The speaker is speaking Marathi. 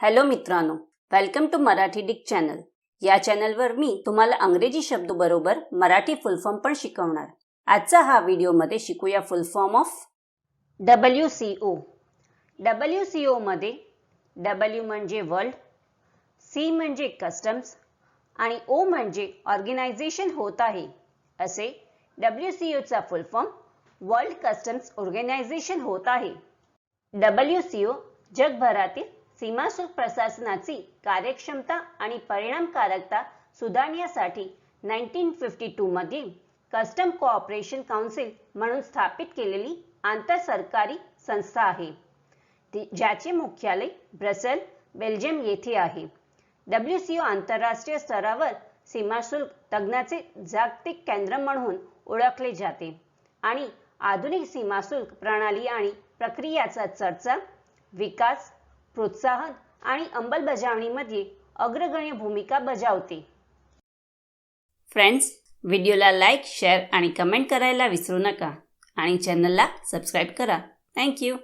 हॅलो मित्रांनो वेलकम टू मराठी डिक चॅनल या चॅनलवर मी तुम्हाला अंग्रेजी शब्द बरोबर मराठी फुल फॉर्म पण शिकवणार. आजचा हा व्हिडिओमध्ये शिकूया full form of W C O W C ओमध्ये डब्ल्यू म्हणजे वर्ल्ड सी म्हणजे कस्टम्स आणि ओ म्हणजे ऑर्गनायझेशन होत आहे. असे W C Ocha full form world customs organisation होत आहे. डब्ल्यू सी ओ जगभरातील सीमाशुल्क प्रशासनाची कार्यक्षमता आणि परिणामकारकता सुधारण्यासाठी नाईन्टीन फिफ्टी टूमध्ये कस्टम कोऑपरेशन काउन्सिल म्हणून स्थापित केलेली आंतरसरकारी संस्था आहे. ज्याचे मुख्यालय ब्रसेल बेल्जियम येथे आहे. डब्ल्यू सी ओ आंतरराष्ट्रीय स्तरावर सीमाशुल्क तज्ञाचे जागतिक केंद्र म्हणून ओळखले जाते आणि आधुनिक सीमाशुल्क प्रणाली आणि प्रक्रियाचा चर्चा विकास प्रोत्साहन आणि अंमलबजावणीमध्ये अग्रगण्य भूमिका बजावते. फ्रेंड्स व्हिडिओला लाईक शेअर आणि कमेंट करायला विसरू नका. आणि चॅनलला सबस्क्राईब करा. थँक्यू